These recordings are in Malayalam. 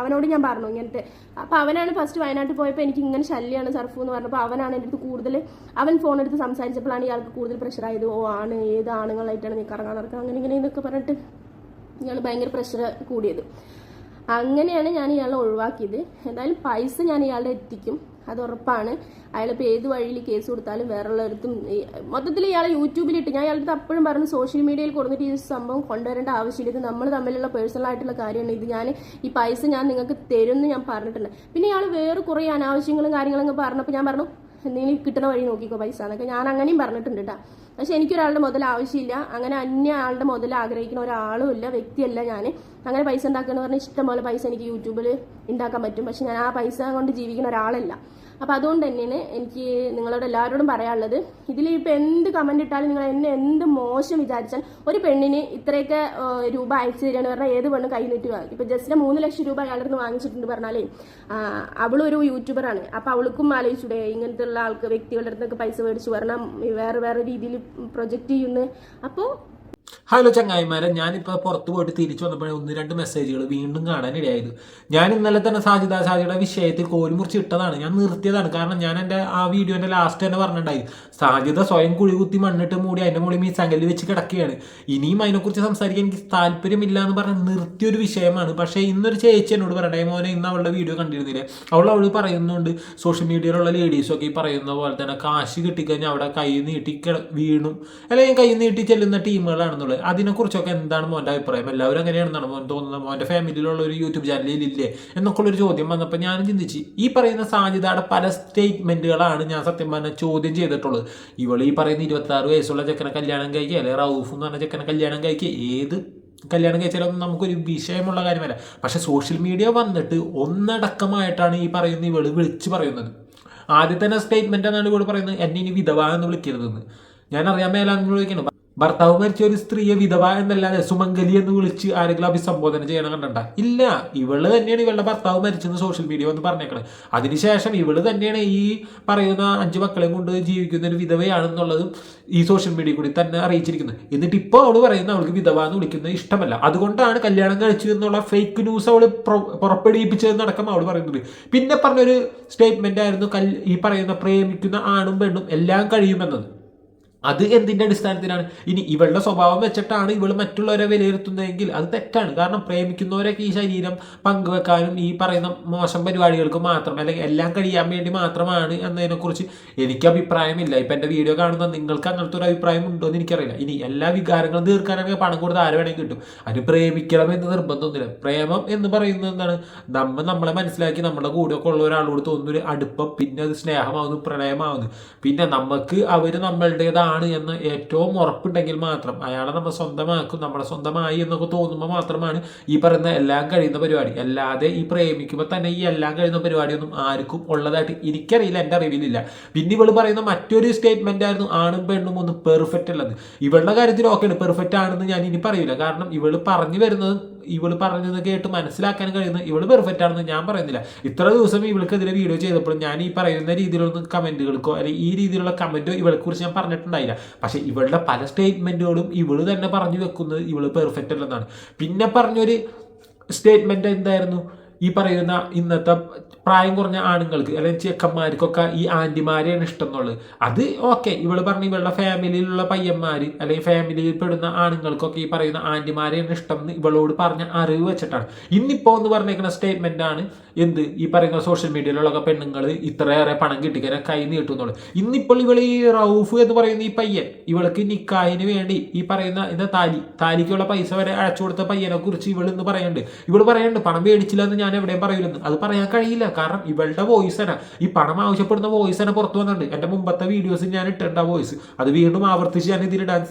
അവനോട് ഞാൻ പറഞ്ഞു ഇങ്ങനത്തെ. അപ്പോൾ അവനാണ് ഫസ്റ്റ് വയനാട്ടിൽ പോയപ്പോൾ എനിക്ക് ഇങ്ങനെ ശല്യമാണ് സർഫു എന്ന് പറഞ്ഞപ്പോൾ അവനാണ് എന്റെ അടുത്ത് കൂടുതൽ അവൻ ഫോൺ എടുത്ത് സംസാരിച്ചപ്പോഴാണ് ഇയാൾക്ക് കൂടുതൽ പ്രഷർ ആയത്. ഓ ആണ് ഏത് ആണുങ്ങളായിട്ടാണ് നീ കറങ്ങാൻ നടക്കുക അങ്ങനെ ഇങ്ങനെ എന്നൊക്കെ പറഞ്ഞിട്ട് ഇയാൾ ഭയങ്കര പ്രഷർ കൂടിയത്. അങ്ങനെയാണ് ഞാൻ ഇയാളെ ഒഴിവാക്കിയത്. എന്തായാലും പൈസ ഞാൻ ഇയാളുടെ എത്തിക്കും. അത് ഉറപ്പാണ് അയാളിപ്പോൾ ഏത് വഴിയിൽ കേസ് കൊടുത്താലും വേറെയുള്ളവരത്തും മൊത്തത്തിൽ ഇയാളെ യൂട്യൂബിലിട്ട് ഞാൻ ഇയാളുടെ അപ്പോഴും പറഞ്ഞു സോഷ്യൽ മീഡിയയിൽ കൊടുത്തിട്ട് ഈ സംഭവം കൊണ്ടുവരേണ്ട ആവശ്യമില്ല. ഇത് നമ്മൾ തമ്മിലുള്ള പേഴ്സണൽ ആയിട്ടുള്ള കാര്യമാണ്. ഇത് ഞാൻ ഈ പൈസ ഞാൻ നിങ്ങൾക്ക് തരുമെന്ന് ഞാൻ പറഞ്ഞിട്ടുണ്ട്. പിന്നെ ഇയാൾ വേറെ കുറേ അനാവശ്യങ്ങളും കാര്യങ്ങളൊക്കെ പറഞ്ഞപ്പോൾ ഞാൻ പറഞ്ഞു എന്തെങ്കിലും കിട്ടുന്ന വഴി നോക്കിക്കോ പൈസ എന്നൊക്കെ ഞാൻ അങ്ങനെയും പറഞ്ഞിട്ടുണ്ട് കേട്ടോ പക്ഷെ എനിക്കൊരാളുടെ മുതൽ ആവശ്യമില്ല. അങ്ങനെ അന്യ ആളുടെ മുതൽ ആഗ്രഹിക്കുന്ന ഒരാളും ഇല്ല വ്യക്തിയല്ല ഞാൻ അങ്ങനെ പൈസ ഉണ്ടാക്കുക എന്ന് പറഞ്ഞാൽ ഇഷ്ടംപോലെ പൈസ എനിക്ക് യൂട്യൂബിൽ ഉണ്ടാക്കാൻ പറ്റും. പക്ഷെ ഞാൻ ആ പൈസ കൊണ്ട് ജീവിക്കുന്ന ഒരാളല്ല. അപ്പോൾ അതുകൊണ്ട് തന്നെയാണ് എനിക്ക് നിങ്ങളോട് എല്ലാവരോടും പറയാനുള്ളത്. ഇതിൽ ഇപ്പോൾ എന്ത് കമന്റ് ഇട്ടാലും നിങ്ങൾ എന്നെ എന്ത് മോശം വിചാരിച്ചാൽ ഒരു പെണ്ണിന് ഇത്രയൊക്കെ രൂപ അയച്ചു തരികയെന്ന് പറഞ്ഞാൽ ഏത് പെണ്ണും കൈ നീട്ടി വാങ്ങി ഇപ്പോൾ ജസ്റ്റ് മൂന്ന് ലക്ഷം രൂപ അയാളുടെ നിന്ന് വാങ്ങിച്ചിട്ടുണ്ട് പറഞ്ഞാലേ അവളൊരു യൂട്യൂബറാണ്. അപ്പോൾ അവൾക്കും ആലോചിച്ചൂടെ ഇങ്ങനത്തെ ഉള്ള ആൾക്ക് വ്യക്തികളുടെ അടുത്തൊക്കെ പൈസ മേടിച്ച് പറഞ്ഞാൽ വേറെ വേറെ രീതിയിൽ പ്രൊജക്റ്റ് ചെയ്യുന്നു. അപ്പോൾ ഹലോ ചങ്ങായിമാരെ ഞാനിപ്പോൾ പുറത്ത് പോയിട്ട് തിരിച്ചു വന്നപ്പോഴേ ഒന്ന് രണ്ട് മെസ്സേജുകൾ വീണ്ടും കാണാനിടയായത് ഞാൻ ഇന്നലെ തന്നെ സാജിദ സാജിയുടെ വിഷയത്തിൽ കോലി മുറിച്ച് ഇട്ടതാണ്. ഞാൻ നിർത്തിയതാണ്. കാരണം ഞാൻ എന്റെ ആ വീഡിയോന്റെ ലാസ്റ്റ് തന്നെ പറഞ്ഞിട്ടുണ്ടായി സാജിദ സ്വയം കുഴി കുത്തി മണ്ണിട്ട് മൂടി അതിന്റെ മുകളിൽ സംഗതി വെച്ച് കിടക്കുകയാണ്. ഇനിയും അതിനെക്കുറിച്ച് സംസാരിക്കാൻ എനിക്ക് താല്പര്യമില്ല എന്ന് പറഞ്ഞ് നിർത്തിയൊരു വിഷയമാണ്. പക്ഷേ ഇന്നൊരു ചേച്ചി എന്നോട് പറയണ്ടേ മോനെ ഇന്ന് അവളുടെ വീഡിയോ കണ്ടിരുന്നില്ലേ? അവൾ അവൾ പറയുന്നുണ്ട് സോഷ്യൽ മീഡിയയിലുള്ള ലേഡീസൊക്കെ ഈ പറയുന്ന പോലെ തന്നെ കാശ് കിട്ടിക്കഴിഞ്ഞാൽ അവിടെ കൈ നീട്ടി വീണു അല്ലെങ്കിൽ കൈ നീട്ടി ചെല്ലുന്ന ടീമുകളാണെന്നുള്ളത് അതിനെക്കുറിച്ചൊക്കെ എന്താണ് മോന്റെ അഭിപ്രായം? എല്ലാവരും അങ്ങനെയാണെന്നാണ് മോൻ തോന്നുന്നത്. മോന്റെ ഫാമിലിയിലുള്ള ഒരു യൂട്യൂബ് ചാനലിൽ ഇല്ലേ എന്നൊക്കെ ഒരു ചോദ്യം വന്നപ്പോൾ ഞാൻ ചിന്തിച്ച് ഈ പറയുന്ന സാധ്യതയുടെ പല സ്റ്റേറ്റ്മെന്റുകളാണ് ഞാൻ സത്യം പറഞ്ഞാൽ ചോദ്യം ചെയ്തിട്ടുള്ളത്. ഇവൾ ഈ പറയുന്ന ഇരുപത്താറ് വയസ്സുള്ള ചെക്കനെ കല്യാണം കഴിക്കുക അല്ലെങ്കിൽ റൌഫ് എന്ന് പറഞ്ഞ ചെക്കനെ കല്യാണം കഴിക്കുക ഏത് കല്യാണം കഴിച്ചാലൊന്നും നമുക്കൊരു വിഷയമുള്ള കാര്യമല്ല. പക്ഷെ സോഷ്യൽ മീഡിയ വന്നിട്ട് ഒന്നടക്കമായിട്ടാണ് ഈ പറയുന്ന ഇവൾ വിളിച്ച് പറയുന്നത്. ആദ്യത്തെ സ്റ്റേറ്റ്മെന്റ് എന്നാണ് ഇവൾ പറയുന്നത്. എന്നെ ഇനി വിധവ എന്ന് വിളിക്കരുതെന്ന്. ഞാൻ അറിയാൻ മേലാന്ന് വിളിക്കണം ഭർത്താവ് മരിച്ച ഒരു സ്ത്രീയെ വിധവ എന്നല്ലാതെ സുമംഗലി എന്ന് വിളിച്ച് ആരെങ്കിലും അഭിസംബോധന ചെയ്യണം കണ്ടണ്ട ഇല്ല. ഇവൾ തന്നെയാണ് ഇവളുടെ ഭർത്താവ് മരിച്ചെന്ന് സോഷ്യൽ മീഡിയ വന്ന് പറഞ്ഞേക്കണത് അതിനുശേഷം ഇവൾ തന്നെയാണ് ഈ പറയുന്ന അഞ്ച് മക്കളെയും കൊണ്ട് ജീവിക്കുന്ന ഒരു വിധവയാണെന്നുള്ളതും ഈ സോഷ്യൽ മീഡിയ കൂടി തന്നെ അറിയിച്ചിരിക്കുന്നത്. എന്നിട്ട് ഇപ്പോൾ അവൾ പറയുന്ന അവൾക്ക് വിധവ എന്ന് വിളിക്കുന്നത് ഇഷ്ടമല്ല. അതുകൊണ്ടാണ് കല്യാണം കഴിച്ചു എന്നുള്ള ഫേക്ക് ന്യൂസ് പ്രൊ- പുറപ്പെടുവിപ്പിച്ചതെന്നടക്കം അവൾ പറയുന്നത്. പിന്നെ പറഞ്ഞൊരു സ്റ്റേറ്റ്മെന്റ് ആയിരുന്നു ഈ പറയുന്ന പ്രേമിക്കുന്ന ആണും പെണ്ണും എല്ലാം കഴിയുമെന്നത്. അത് എന്തിന്റെ അടിസ്ഥാനത്തിലാണ്? ഇനി ഇവളുടെ സ്വഭാവം വെച്ചിട്ടാണ് ഇവൾ മറ്റുള്ളവരെ വിലയിരുത്തുന്നതെങ്കിൽ അത് തെറ്റാണ്. കാരണം പ്രേമിക്കുന്നവരൊക്കെ ഈ ശരീരം പങ്കുവെക്കാനും ഈ പറയുന്ന മോശം പരിപാടികൾക്ക് മാത്രം അല്ലെങ്കിൽ എല്ലാം കഴിയാൻ വേണ്ടി മാത്രമാണ് എന്നതിനെക്കുറിച്ച് എനിക്ക് അഭിപ്രായമില്ല. ഇപ്പം എന്റെ വീഡിയോ കാണുന്ന നിങ്ങൾക്ക് അങ്ങനത്തെ ഒരു അഭിപ്രായം ഉണ്ടോ എന്ന് എനിക്കറിയില്ല. ഇനി എല്ലാ വികാരങ്ങളും തീർക്കാനൊക്കെ പണം കൊടുത്ത് ആര് വേണമെങ്കിൽ കിട്ടും. അതിന് പ്രേമിക്കണം എന്ന് നിർബന്ധമൊന്നുമില്ല. പ്രേമം എന്ന് പറയുന്നത് എന്താണ്? നമ്മൾ നമ്മളെ മനസ്സിലാക്കി നമ്മുടെ കൂടെയൊക്കെ ഉള്ള ഒരാളോട് തോന്നുന്നൊരു അടുപ്പം പിന്നെ അത് സ്നേഹമാവുന്നു പ്രണയമാവുന്നു. പിന്നെ നമുക്ക് അവർ നമ്മളുടേതാണ് എന്ന് ഏറ്റവും ഉറപ്പുണ്ടെങ്കിൽ മാത്രം അയാളെ നമ്മൾ സ്വന്തമാക്കും നമ്മളെ സ്വന്തമായി എന്നൊക്കെ തോന്നുമ്പോൾ മാത്രമാണ് ഈ പറയുന്ന എല്ലാം കഴിയുന്ന പരിപാടി. അല്ലാതെ ഈ പ്രേമിക്കുമ്പോൾ തന്നെ ഈ എല്ലാം കഴിയുന്ന പരിപാടിയൊന്നും ആർക്കും ഉള്ളതായിട്ട് എനിക്കറിയില്ല എന്റെ അറിവിലില്ല. പിന്നെ ഇവൾ പറയുന്ന മറ്റൊരു സ്റ്റേറ്റ്മെന്റ് ആയിരുന്നു ആണും പെണ്ണും ഒന്നും പെർഫെക്റ്റ് അല്ലെന്ന് ഇവളുടെ കാര്യത്തിൽ ഓക്കെയാണ് പെർഫെക്റ്റ് ആണെന്ന് ഞാൻ ഇനി പറയില്ല കാരണം ഇവൾ പറഞ്ഞു വരുന്നത് ഇവൾ പറഞ്ഞത് കേട്ട് മനസ്സിലാക്കാൻ കഴിയുന്ന ഇവൾ പെർഫെക്റ്റ് ആണെന്ന് ഞാൻ പറയുന്നില്ല. ഇത്ര ദിവസം ഇവൾക്കെതിരെ വീഡിയോ ചെയ്തപ്പോൾ ഞാൻ ഈ പറയുന്ന രീതിയിലുള്ള കമന്റുകൾക്കോ അല്ലെങ്കിൽ ഈ രീതിയിലുള്ള കമന്റോ ഇവളെ കുറിച്ച് ഞാൻ പറഞ്ഞിട്ടുണ്ടായില്ല. പക്ഷെ ഇവളുടെ പല സ്റ്റേറ്റ്മെന്റുകളും ഇവൾ തന്നെ പറഞ്ഞു വെക്കുന്നത് ഇവൾ പെർഫെക്റ്റ് അല്ലെന്നാണ്. പിന്നെ പറഞ്ഞൊരു സ്റ്റേറ്റ്മെന്റ് എന്തായിരുന്നു? ഈ പറയുന്ന ഇന്നത്തെ പ്രായം കുറഞ്ഞ ആണുങ്ങൾക്ക് അല്ലെങ്കിൽ ചെക്കന്മാർക്കൊക്കെ ഈ ആന്റിമാരെയാണ് ഇഷ്ടം എന്നുള്ളത് അത് ഓക്കെ ഇവൾ പറഞ്ഞ ഇവളുടെ ഫാമിലിയിലുള്ള പയ്യന്മാർ അല്ലെങ്കിൽ ഫാമിലിയിൽ പെടുന്ന ആണുങ്ങൾക്കൊക്കെ ഈ പറയുന്ന ആന്റിമാരെയാണ് ഇഷ്ടം എന്ന് ഇവളോട് പറഞ്ഞ അറിവ് വെച്ചിട്ടാണ്. ഇന്നിപ്പോ എന്ന് പറഞ്ഞേക്കുന്ന സ്റ്റേറ്റ്മെന്റ് ആണ് എന്ത്? ഈ പറയുന്ന സോഷ്യൽ മീഡിയയിലുള്ള പെണ്ണുങ്ങൾ ഇത്രയേറെ പണം കിട്ടിക്കാൻ കൈ നീട്ടുന്നുള്ളു. ഇന്നിപ്പോൾ ഇവൾ ഈ റൌഫ് എന്ന് പറയുന്ന ഈ പയ്യൻ ഇവൾക്ക് നിക്കാഹിന് വേണ്ടി ഈ പറയുന്ന ഇത് താലി താലിക്കുള്ള പൈസ വരെ അടച്ചു കൊടുത്ത പയ്യനെ കുറിച്ച് ഇവൾ ഇന്ന് പറയുന്നുണ്ട്. ഇവൾ പറയുന്നുണ്ട് പണം മേടിച്ചില്ല എന്ന് ഞാൻ എവിടെയും പറയില്ലെന്ന് അത് പറയാൻ കഴിയില്ല. കാരണം ഇവളുടെ വോയിസ് തന്നെ. ഈ പണം ആവശ്യപ്പെടുന്ന വോയിസ് തന്നെ പുറത്തു വന്നിട്ടുണ്ട്. എന്റെ മുമ്പത്തെ വീഡിയോസ് ഞാൻ ഇട്ടിട്ടുണ്ട് ആ വോയിസ് അത് വീണ്ടും ആവർത്തിച്ച് ഞാൻ ഇതിലിടാൻ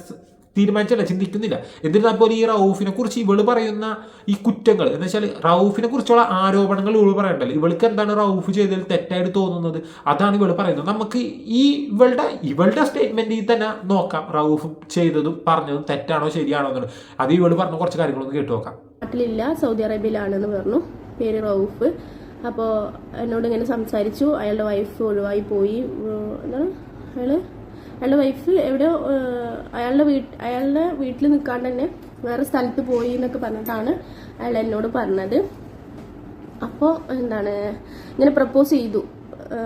തീരുമാനിച്ചല്ല. ചിന്തിക്കുന്നില്ല. എന്നിരുന്നാൽ പോലും ഈ റൌഫിനെ കുറിച്ച് ഇവൾ പറയുന്ന ഈ കുറ്റങ്ങൾ. എന്ന് വെച്ചാൽ റൌഫിനെ കുറിച്ചുള്ള ആരോപണങ്ങൾ ഇവൾ പറയണ്ടല്ലോ. ഇവൾക്ക് എന്താണ് റൌഫ് ചെയ്തതിൽ തെറ്റായിട്ട് തോന്നുന്നത്? അതാണ് ഇവൾ പറയുന്നത്. നമുക്ക് ഈ ഇവളുടെ ഇവളുടെ സ്റ്റേറ്റ്മെന്റിൽ തന്നെ നോക്കാം. റൌഫ് ചെയ്തതും പറഞ്ഞതും തെറ്റാണോ ശരിയാണോ എന്നുള്ളത്. അത് ഇവൾ പറഞ്ഞ കുറച്ച് കാര്യങ്ങളൊന്ന് കേട്ടു നോക്കാം. നാട്ടിലില്ല. സൗദി അറേബ്യയിലാണെന്ന് പറഞ്ഞു. പേര് റൌഫ്. അപ്പോൾ എന്നോട് ഇങ്ങനെ സംസാരിച്ചു. അയാളുടെ വൈഫ് ഒഴിവായി പോയി. എന്താ എന്താണ്? അയാൾ അയാളുടെ വൈഫ് എവിടെ അയാളുടെ വീട്ട് അയാളുടെ വീട്ടിൽ നിൽക്കാണ്ട് തന്നെ വേറെ സ്ഥലത്ത് പോയി എന്നൊക്കെ പറഞ്ഞിട്ടാണ് അയാൾ എന്നോട് പറഞ്ഞത്. അപ്പോൾ എന്താണ് ഇങ്ങനെ പ്രപ്പോസ് ചെയ്തു.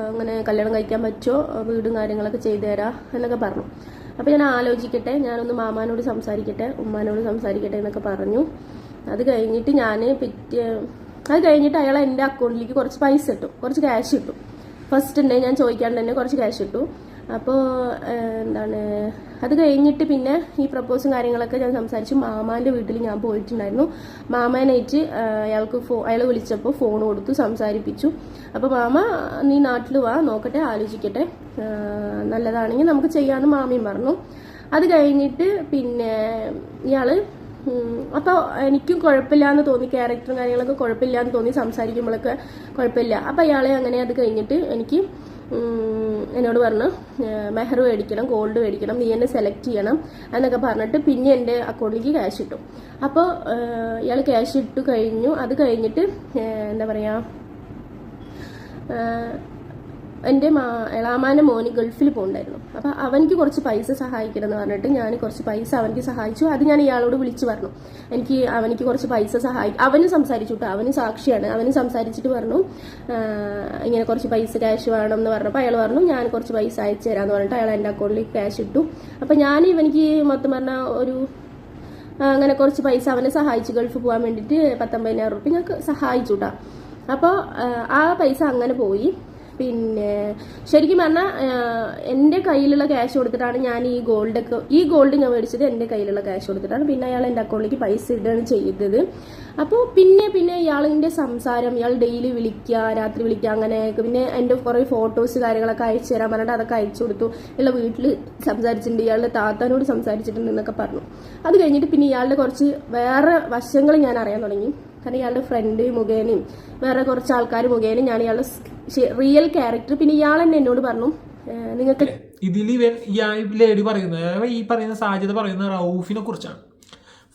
അങ്ങനെ കല്യാണം കഴിക്കാൻ പറ്റുമോ വീടും കാര്യങ്ങളൊക്കെ ചെയ്തു തരാം എന്നൊക്കെ പറഞ്ഞു. അപ്പോൾ ഞാൻ ആലോചിക്കട്ടെ. ഞാനൊന്ന് മാമാനോട് സംസാരിക്കട്ടെ ഉമ്മാനോട് സംസാരിക്കട്ടെ എന്നൊക്കെ പറഞ്ഞു. അത് കഴിഞ്ഞിട്ട് ഞാൻ പിറ്റേ അത് കഴിഞ്ഞിട്ട് അയാൾ എന്റെ അക്കൗണ്ടിലേക്ക് കുറച്ച് പൈസ ഇട്ടു. കുറച്ച് ക്യാഷ് ഇട്ടു. ഫസ്റ്റ് ഉണ്ട് ഞാൻ ചോദിക്കാണ്ട് തന്നെ കുറച്ച് ക്യാഷ് ഇട്ടു. അപ്പോൾ എന്താണ് അത് കഴിഞ്ഞിട്ട് പിന്നെ ഈ പ്രപ്പോസും കാര്യങ്ങളൊക്കെ ഞാൻ സംസാരിച്ചു. മാമാന്റെ വീട്ടിൽ ഞാൻ പോയിട്ടുണ്ടായിരുന്നു. മാമാനായിട്ട് അയാൾക്ക് ഫോ അയാൾ വിളിച്ചപ്പോൾ ഫോൺ കൊടുത്തു സംസാരിപ്പിച്ചു. അപ്പോൾ മാമ നീ നാട്ടിൽ വാ നോക്കട്ടെ ആലോചിക്കട്ടെ. നല്ലതാണെങ്കിൽ നമുക്ക് ചെയ്യാമെന്ന് മാമിയും പറഞ്ഞു. അത് കഴിഞ്ഞിട്ട് പിന്നെ ഇയാൾ അപ്പോൾ എനിക്കും കുഴപ്പമില്ല എന്ന് തോന്നി ക്യാരക്ടറും കാര്യങ്ങളൊക്കെ കുഴപ്പമില്ല എന്ന് തോന്നി സംസാരിക്കുമ്പോഴൊക്കെ കുഴപ്പമില്ല. അപ്പോൾ അയാളെ അങ്ങനെ അത് കഴിഞ്ഞിട്ട് എനിക്ക് എന്നോട് പറഞ്ഞു മെഹർ മേടിക്കണം ഗോൾഡ് മേടിക്കണം നീ എന്നെ സെലക്ട് ചെയ്യണം എന്നൊക്കെ പറഞ്ഞിട്ട് പിന്നെ എന്റെ അക്കൗണ്ടിലേക്ക് ക്യാഷ് ഇട്ടു. അപ്പോൾ ഇയാൾ ക്യാഷ് ഇട്ടു കഴിഞ്ഞു. അത് കഴിഞ്ഞിട്ട് എന്താ പറയുക എന്റെ മാ എളാമാന്റെ മോന് ഗൾഫിൽ പോകണ്ടായിരുന്നു അപ്പോൾ അവനിക്ക് കുറച്ച് പൈസ സഹായിക്കണം എന്ന് പറഞ്ഞിട്ട് ഞാൻ കുറച്ച് പൈസ അവനിക്ക് സഹായിച്ചു. അത് ഞാൻ ഇയാളോട് വിളിച്ചു പറഞ്ഞു. എനിക്ക് അവനിക്ക് കുറച്ച് പൈസ സഹായി അവന് സംസാരിച്ചു കേട്ടോ അവന് സാക്ഷിയാണ്. അവന് സംസാരിച്ചിട്ട് പറഞ്ഞു ഇങ്ങനെ കുറച്ച് പൈസ ക്യാഷ് വേണം എന്ന് പറഞ്ഞപ്പോൾ അയാൾ പറഞ്ഞു ഞാൻ കുറച്ച് പൈസ അയച്ചു തരാമെന്ന് പറഞ്ഞിട്ട് അയാൾ എന്റെ അക്കൗണ്ടിൽ ക്യാഷ് ഇട്ടു. അപ്പോൾ ഞാൻ ഇവനിക്ക് മൊത്തം പറഞ്ഞാൽ ഒരു അങ്ങനെ കുറച്ച് പൈസ അവനെ സഹായിച്ചു ഗൾഫ് പോകാൻ വേണ്ടിയിട്ട് പത്തൊമ്പതിനായിരം റുപ്യ ഞങ്ങൾക്ക് സഹായിച്ചു കേട്ടോ അപ്പോൾ ആ പൈസ അങ്ങനെ പോയി. പിന്നെ ശരിക്കും പറഞ്ഞാൽ എന്റെ കയ്യിലുള്ള ക്യാഷ് കൊടുത്തിട്ടാണ് ഞാൻ ഈ ഗോൾഡൊക്കെ ഈ ഗോൾഡ് ഞാൻ മേടിച്ചത് എന്റെ കയ്യിലുള്ള ക്യാഷ് കൊടുത്തിട്ടാണ്. പിന്നെ അയാൾ എന്റെ അക്കൗണ്ടിലേക്ക് പൈസ ഇടുകയാണ് ചെയ്തത്. അപ്പോൾ പിന്നെ പിന്നെ ഇയാളിന്റെ സംസാരം ഇയാൾ ഡെയിലി വിളിക്കുക രാത്രി വിളിക്കുക അങ്ങനെ പിന്നെ എന്റെ കുറേ ഫോട്ടോസ് കാര്യങ്ങളൊക്കെ അയച്ചു തരാൻ പറഞ്ഞിട്ട് അതൊക്കെ അയച്ചു കൊടുത്തു. ഇയാളെ വീട്ടിൽ സംസാരിച്ചിട്ടുണ്ട് ഇയാളുടെ താത്താനോട് സംസാരിച്ചിട്ടുണ്ട് എന്നൊക്കെ പറഞ്ഞു. അത് കഴിഞ്ഞിട്ട് പിന്നെ ഇയാളുടെ കുറച്ച് വേറെ വശങ്ങൾ ഞാൻ അറിയാൻ തുടങ്ങി. കാരണം ഇയാളുടെ ഫ്രണ്ട് മുഖേനയും വേറെ കുറച്ച് ആൾക്കാർ മുഖേനയും ഞാൻ ഇയാളുടെ റിയൽ ക്യാരക്ടർ പിന്നെ ഇയാൾ തന്നെ എന്നോട് പറഞ്ഞു നിങ്ങൾക്ക് ഇതിൽ ലേഡി പറയുന്നത് ഈ പറയുന്ന സാധ്യത പറയുന്ന റൌഫിനെ കുറിച്ചാണ്.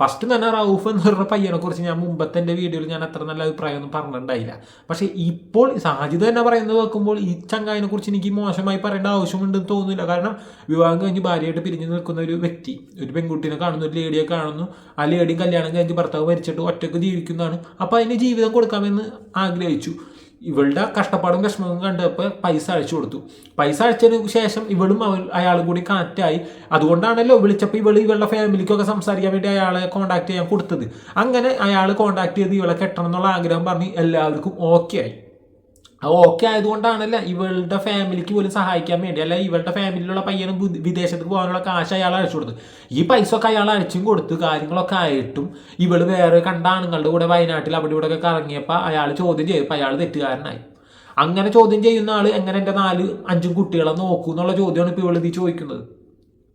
ഫസ്റ്റ് തന്നെ റൌഫ് എന്ന് പറഞ്ഞ പയ്യനെ കുറിച്ച് ഞാൻ മുമ്പത്തെ എന്റെ വീഡിയോയിൽ ഞാൻ അത്ര നല്ല അഭിപ്രായമൊന്നും പറഞ്ഞിട്ടുണ്ടായില്ല. പക്ഷേ ഇപ്പോൾ സാജിദ് തന്നെ പറയുന്നത് വെക്കുമ്പോൾ ഈ ചങ്ങായിനെ കുറിച്ച് എനിക്ക് മോശമായി പറയേണ്ട ആവശ്യമുണ്ടെന്ന് തോന്നുന്നില്ല. കാരണം വിവാഹം കഴിഞ്ഞ് ഭാര്യയായിട്ട് പിരിഞ്ഞു നിൽക്കുന്ന ഒരു വ്യക്തി ഒരു പെൺകുട്ടിനെ കാണുന്നു ഒരു ലേഡിയെ കാണുന്നു ആ ലേഡിയും കല്യാണം കഴിഞ്ഞ് ഭർത്താവ് മരിച്ചിട്ട് ഒറ്റയ്ക്ക് ജീവിക്കുന്നതാണ്. അപ്പോൾ അതിന് ജീവിതം കൊടുക്കാമെന്ന് ആഗ്രഹിച്ചു. ഇവളുടെ കഷ്ടപ്പാടും വിഷമവും കണ്ടപ്പോൾ പൈസ അയച്ചു കൊടുത്തു. പൈസ അയച്ചതിന് ശേഷം ഇവളും അയാളും കൂടി കണക്റ്റായി അതുകൊണ്ടാണല്ലോ വിളിച്ചപ്പോൾ ഇവൾ ഇവളുടെ ഫാമിലിക്കൊക്കെ സംസാരിക്കാൻ വേണ്ടി അയാളെ കോണ്ടാക്ട് ചെയ്യാൻ കൊടുത്തത്. അങ്ങനെ അയാൾ കോണ്ടാക്ട് ചെയ്ത് ഇവളെ കെട്ടണം എന്നുള്ള ആഗ്രഹം പറഞ്ഞ് എല്ലാവർക്കും ഓക്കെ ആയി. ഓക്കെ ആയതുകൊണ്ടാണല്ല ഇവളുടെ ഫാമിലിക്ക് പോലും സഹായിക്കാൻ വേണ്ടി അല്ല ഇവളുടെ ഫാമിലിയിലുള്ള പയ്യനും വിദേശത്തേക്ക് വിദേശത്ത് പോകാനുള്ള കാശ് അയാൾ അയച്ചു കൊടുത്തു. ഈ പൈസ ഒക്കെ അയാൾ അയച്ചും കൊടുത്തു കാര്യങ്ങളൊക്കെ ആയിട്ടും ഇവൾ വേറെ കണ്ട ആണുങ്ങളുടെ കൂടെ വയനാട്ടിൽ അവിടെ ഇവിടെ ഒക്കെ കറങ്ങിയപ്പോൾ അയാൾ ചോദ്യം ചെയ്തപ്പോൾ അയാൾ തെറ്റുകാരനായി. അങ്ങനെ ചോദ്യം ചെയ്യുന്ന ആൾ എങ്ങനെ എന്റെ നാല് അഞ്ചും കുട്ടികളെ നോക്കൂ എന്നുള്ള ചോദ്യമാണ് ഇപ്പോൾ ഇവളിത് ചോദിക്കുന്നത്.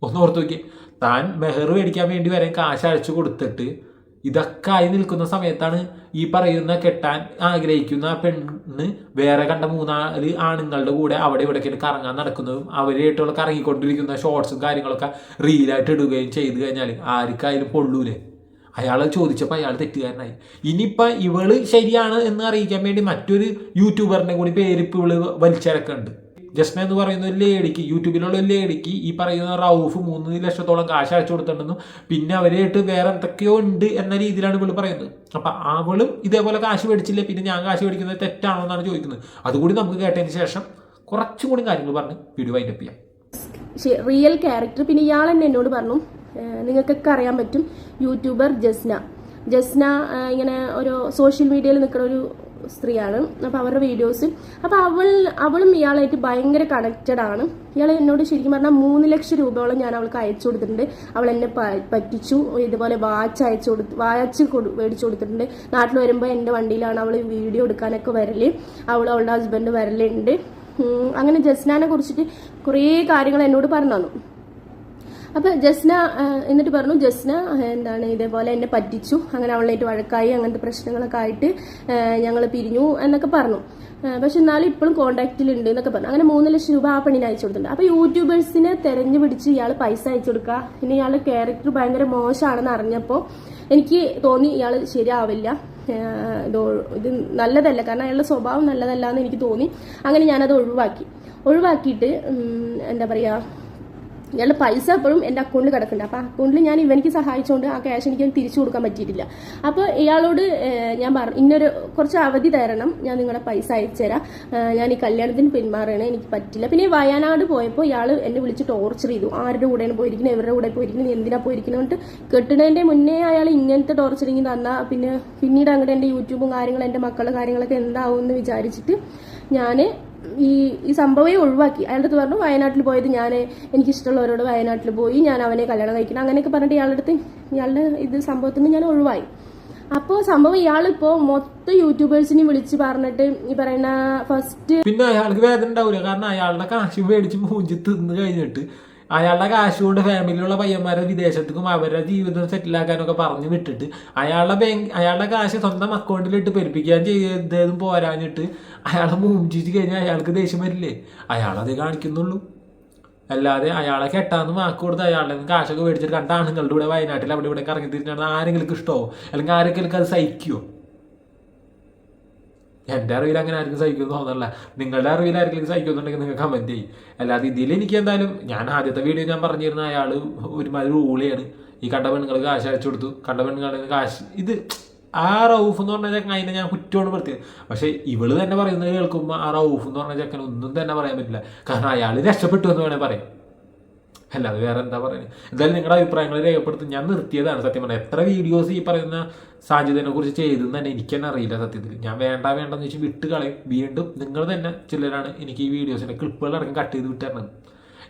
ഒന്ന് ഓർത്ത് നോക്കി താൻ മെഹർ മേടിക്കാൻ വേണ്ടി വരെ കാശ് അയച്ചു കൊടുത്തിട്ട് ഇതൊക്കെ ആയി നിൽക്കുന്ന സമയത്താണ് ഈ പറയുന്ന കെട്ടാൻ ആഗ്രഹിക്കുന്ന പെണ്ണ് വേറെ കണ്ട മൂന്നാൽ ആണുങ്ങളുടെ കൂടെ അവിടെ ഇവിടേക്ക് കറങ്ങാൻ നടക്കുന്നതും അവരായിട്ടുള്ള കറങ്ങിക്കൊണ്ടിരിക്കുന്ന ഷോർട്സും കാര്യങ്ങളൊക്കെ റീലായിട്ട് ഇടുകയും ചെയ്തു കഴിഞ്ഞാൽ ആർക്കായാലും പൊള്ളൂലേ? അയാൾ ചോദിച്ചപ്പോൾ അയാൾ തെറ്റുകാരനായി. ഇനിയിപ്പോൾ ഇവൾ ശരിയാണ് എന്ന് അറിയിക്കാൻ വേണ്ടി മറ്റൊരു യൂട്യൂബറിനെ കൂടി പേരിപ്പ് ഇവൾ വലിച്ചിറക്കുന്നുണ്ട് ജസ്ന എന്ന് പറയുന്ന ഒരു ലേഡിക്ക് യൂട്യൂബിലുള്ള ഒരു ലേഡിക്ക് ഈ പറയുന്ന റൌഫ് മൂന്ന് ലക്ഷത്തോളം കാശ് അയച്ചു കൊടുത്തിട്ടുണ്ടെന്നും പിന്നെ അവരായിട്ട് വേറെ എന്തൊക്കെയോ ഉണ്ട് എന്ന രീതിയിലാണ് ഇവൾ പറയുന്നത്. അപ്പം അവളും ഇതേപോലെ കാശ് മേടിച്ചില്ലേ പിന്നെ ഞാൻ കാശ് മേടിക്കുന്നത് തെറ്റാണോ എന്നാണ് ചോദിക്കുന്നത്. അതുകൂടി നമുക്ക് കേട്ടതിന് ശേഷം കുറച്ചും കൂടി കാര്യങ്ങൾ പറഞ്ഞ് വീഡിയോ വൈൻഡപ്പ് ചെയ്യാം. റിയൽ ക്യാരക്ടർ പിന്നെ ഇയാൾ തന്നെ എന്നോട് പറഞ്ഞു നിങ്ങൾക്കൊക്കെ അറിയാൻ പറ്റും യൂട്യൂബർ ജസ്ന. ജസ്ന ഇങ്ങനെ ഒരു സോഷ്യൽ മീഡിയയിൽ നിൽക്കുന്ന ഒരു സ്ത്രീയാണ്. അപ്പോൾ അവരുടെ വീഡിയോസ് അപ്പോൾ അവൾ അവളും ഇയാളായിട്ട് ഭയങ്കര കണക്റ്റഡ് ആണ്. ഇയാൾ എന്നോട് ശരിക്കും പറഞ്ഞാൽ മൂന്ന് ലക്ഷം രൂപയോളം ഞാൻ അവൾക്ക് അയച്ചു കൊടുത്തിട്ടുണ്ട്. അവൾ എന്നെ പറ്റിച്ചു. ഇതുപോലെ വാച്ച് അയച്ചു കൊടുത്ത് വാച്ച് മേടിച്ചു കൊടുത്തിട്ടുണ്ട്. നാട്ടിൽ വരുമ്പോൾ എന്റെ വണ്ടിയിലാണ് അവൾ വീഡിയോ എടുക്കാനൊക്കെ വരൽ. അവൾ അവളുടെ ഹസ്ബൻഡ് വരലുണ്ട്. അങ്ങനെ ജസ്നാനെ കുറിച്ചിട്ട് കുറേ കാര്യങ്ങൾ എന്നോട് പറഞ്ഞു തന്നു. അപ്പൊ ജസ്ന എന്നിട്ട് പറഞ്ഞു ജസ്ന എന്താണ് ഇതേപോലെ എന്നെ പറ്റിച്ചു. അങ്ങനെ അവളായിട്ട് വഴക്കായി അങ്ങനത്തെ പ്രശ്നങ്ങളൊക്കെ ആയിട്ട് ഞങ്ങൾ പിരിഞ്ഞു എന്നൊക്കെ പറഞ്ഞു. പക്ഷെ എന്നാലും ഇപ്പോഴും കോണ്ടാക്റ്റിലുണ്ട് എന്നൊക്കെ പറഞ്ഞു. അങ്ങനെ മൂന്ന് ലക്ഷം രൂപ ആ പെണ്ണിന് അയച്ചു കൊടുത്തിട്ടുണ്ട്. അപ്പൊ യൂട്യൂബേഴ്സിനെ തെരഞ്ഞു പിടിച്ച് ഇയാൾ പൈസ അയച്ചു കൊടുക്കുക പിന്നെ ഇയാളുടെ ക്യാരക്ടർ ഭയങ്കര മോശമാണെന്ന് അറിഞ്ഞപ്പോൾ എനിക്ക് തോന്നി ഇയാൾ ശരിയാവില്ല. ഇത് നല്ലതല്ല. കാരണം അയാളുടെ സ്വഭാവം നല്ലതല്ല എന്ന് എനിക്ക് തോന്നി. അങ്ങനെ ഞാനത് ഒഴിവാക്കി. ഒഴിവാക്കിയിട്ട് എന്താ പറയുക ഇയാളുടെ പൈസ എപ്പോഴും എന്റെ അക്കൗണ്ടിൽ കിടക്കുന്നുണ്ട്. അപ്പോൾ അക്കൗണ്ടിൽ ഞാൻ ഇവനിക്ക് സഹായിച്ചുകൊണ്ട് ആ ക്യാഷ് എനിക്ക് തിരിച്ചു കൊടുക്കാൻ പറ്റിയിട്ടില്ല. അപ്പോൾ ഇയാളോട് ഞാൻ പറഞ്ഞു ഇന്നൊരു കുറച്ച് അവധി തരണം. ഞാൻ നിങ്ങളുടെ പൈസ അയച്ചു തരാം. ഞാൻ ഈ കല്യാണത്തിന് പിന്മാറണേ എനിക്ക് പറ്റില്ല. പിന്നെ വയനാട് പോയപ്പോൾ ഇയാൾ എന്നെ വിളിച്ച് ടോർച്ചർ ചെയ്തു. ആരുടെ കൂടെയാണ് പോയിരിക്കുന്നത് ഇവരുടെ കൂടെ പോയിരിക്കുന്നത് എന്തിനാ പോയിരിക്കുന്നത് കെട്ടിടേന്റെ മുന്നേ അയാൾ ഇങ്ങനത്തെ ടോർച്ചറിങ് തന്നാൽ പിന്നെ പിന്നീട് അങ്ങോട്ട് എന്റെ യൂട്യൂബും കാര്യങ്ങളും എന്റെ മക്കളുടെ കാര്യങ്ങളൊക്കെ എന്താവും എന്ന് വിചാരിച്ചിട്ട് ഞാൻ ഈ ഈ സംഭവമേ ഒഴിവാക്കി. അയാളുടെ അടുത്ത് പറഞ്ഞു വയനാട്ടിൽ പോയത് ഞാൻ എനിക്കിഷ്ടമുള്ളവരോട് വയനാട്ടിൽ പോയി. ഞാൻ അവനെ കല്യാണം കഴിക്കണം. അങ്ങനെയൊക്കെ പറഞ്ഞിട്ട് ഇയാളുടെ അടുത്ത് ഇയാളുടെ ഇത് സംഭവത്തിൽ നിന്ന് ഞാൻ ഒഴിവായി. അപ്പോൾ സംഭവം ഇയാളിപ്പോൾ മൊത്തം യൂട്യൂബേഴ്സിനെ വിളിച്ച് പറഞ്ഞിട്ട് ഈ പറയുന്ന ഫസ്റ്റ് പിന്നെ അയാൾക്ക് വേദന ഉണ്ടാവില്ല കാരണം അയാളുടെ കാശ് മേടിച്ച് മൂഞ്ചി തിന്ന് കഴിഞ്ഞിട്ട് അയാളുടെ കാശ് കൊണ്ട് ഫാമിലിയിലുള്ള പയ്യന്മാരെ വിദേശത്തേക്കും അവരുടെ ജീവിതം സെറ്റിലാക്കാനൊക്കെ പറഞ്ഞു വിട്ടിട്ട് അയാളുടെ ബാങ്ക് അയാളുടെ കാശ് സ്വന്തം അക്കൗണ്ടിലിട്ട് പെരുപ്പിക്കാൻ ചെയ്തതും പോരാഞ്ഞിട്ട് അയാളെ മൂഞ്ചിച്ച് കഴിഞ്ഞാൽ അയാൾക്ക് ദേഷ്യം വരില്ലേ? അയാളത് കാണിക്കുന്നുള്ളൂ. അല്ലാതെ അയാളെ കെട്ടാന്ന് വാക്ക് കൊടുത്ത് അയാളുടെ കാശൊക്കെ മേടിച്ചിട്ട് കണ്ട ആണുങ്ങളുടെ കൂടെ വയനാട്ടിൽ അവിടെ ഇവിടെ കറങ്ങി തിരിഞ്ഞാൽ ആരെങ്കിലും ഇഷ്ടമോ അല്ലെങ്കിൽ ആരെങ്കിലും അത് സഹിക്കുമോ എന്റെ അറിവിൽ അങ്ങനെ ആർക്കും സഹിക്കുന്നു തോന്നല്ല നിങ്ങളുടെ അറിവിൽ ആർക്കെങ്കിലും സഹിക്കുന്നുണ്ടെങ്കിൽ നിങ്ങൾ കമന്റ് ചെയ്യും. അല്ലാതെ ഇതിൽ എനിക്ക് എന്തായാലും ഞാൻ ആദ്യത്തെ വീഡിയോ ഞാൻ പറഞ്ഞിരുന്ന അയാൾ ഒരുമാതിരി ഊളിയാണ് ഈ കണ്ട പെണ്ണുങ്ങൾ കാശ് അയച്ചു കൊടുത്തു. കണ്ട പെണ്ണുങ്ങൾ കാശ് ഇത് ആ റൌഫ് എന്ന് പറഞ്ഞ ചെക്കൻ അതിനെ ഞാൻ കുറ്റമാണ് പെടുത്തിയത് പക്ഷേ ഇവൾ തന്നെ പറയുന്നത് കേൾക്കുമ്പോൾ ആ റൌഫ് എന്ന് പറഞ്ഞ ചെക്കൻ ഒന്നും തന്നെ പറയാൻ പറ്റില്ല. കാരണം അയാൾ രക്ഷപ്പെട്ടു എന്ന് വേണേൽ പറയാം. അല്ലാതെ വേറെ എന്താ പറയുന്നത് എന്തായാലും നിങ്ങളുടെ അഭിപ്രായങ്ങൾ രേഖപ്പെടുത്തും. ഞാൻ നിർത്തിയതാണ് സത്യം പറഞ്ഞാൽ എത്ര വീഡിയോസ് ഈ പറയുന്ന സാധ്യതയെ കുറിച്ച് ചെയ്തെന്ന് തന്നെ എനിക്ക് തന്നെ അറിയില്ല സത്യത്തിൽ ഞാൻ വേണ്ട വേണ്ടെന്ന് വെച്ച് വിട്ട് കളയും. വീണ്ടും നിങ്ങൾ തന്നെ ചിലരാണ് എനിക്ക് ഈ വീഡിയോസിന്റെ ക്ലിപ്പുകൾ അടക്കം കട്ട് ചെയ്ത് വിട്ടുതരണം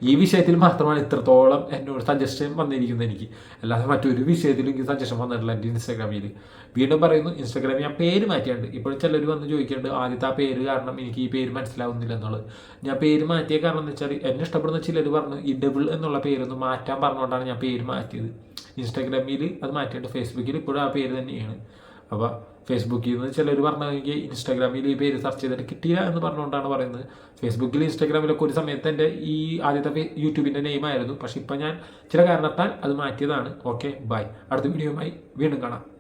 ഈ വിഷയത്തിൽ മാത്രമാണ് ഇത്രത്തോളം എന്നോട് സജഷൻ വന്നിരിക്കുന്നത് എനിക്ക്. അല്ലാതെ മറ്റൊരു വിഷയത്തിലും എനിക്ക് സജഷൻ വന്നിട്ടില്ല എന്റെ ഇൻസ്റ്റാഗ്രാമിൽ വീണ്ടും പറയുന്നു ഇൻസ്റ്റാഗ്രാമിൽ ഞാൻ പേര് മാറ്റിയുണ്ട് ഇപ്പോഴും ചിലർ വന്ന് ചോദിക്കുന്നുണ്ട് ആദ്യത്തെ ആ പേര് കാരണം എനിക്ക് ഈ പേര് മനസ്സിലാവുന്നില്ല എന്നുള്ളത്. ഞാൻ പേര് മാറ്റിയ കാരണം എന്ന് വെച്ചാൽ എന്നെ ഇഷ്ടപ്പെടുന്ന ചിലർ പറഞ്ഞു ഈ ഡബിൾ എന്നുള്ള പേരൊന്ന് മാറ്റാൻ പറഞ്ഞുകൊണ്ടാണ് ഞാൻ പേര് മാറ്റിയത്. ഇൻസ്റ്റാഗ്രാമിൽ അത് മാറ്റിയിട്ടുണ്ട് ഫേസ്ബുക്കിൽ ഇപ്പോഴും ആ പേര് തന്നെയാണ്. അപ്പോൾ ഫേസ്ബുക്കിൽ നിന്ന് ചിലർ പറഞ്ഞെങ്കിൽ ഇൻസ്റ്റാഗ്രാമിൽ ഈ പേര് സെർച്ച് ചെയ്തിട്ട് കിട്ടിയില്ല എന്ന് പറഞ്ഞുകൊണ്ടാണ് പറയുന്നത്. ഫേസ്ബുക്കിൽ ഇൻസ്റ്റാഗ്രാമിലൊക്കെ ഒരു സമയത്ത് എന്റെ ഈ ആദ്യത്തെ യൂട്യൂബിന്റെ നെയിമായിരുന്നു പക്ഷേ ഇപ്പം ഞാൻ ചില കാരണത്താൽ അത് മാറ്റിയതാണ്. ഓക്കെ ബൈ അടുത്ത വീഡിയോയുമായി വീണ്ടും കാണാം.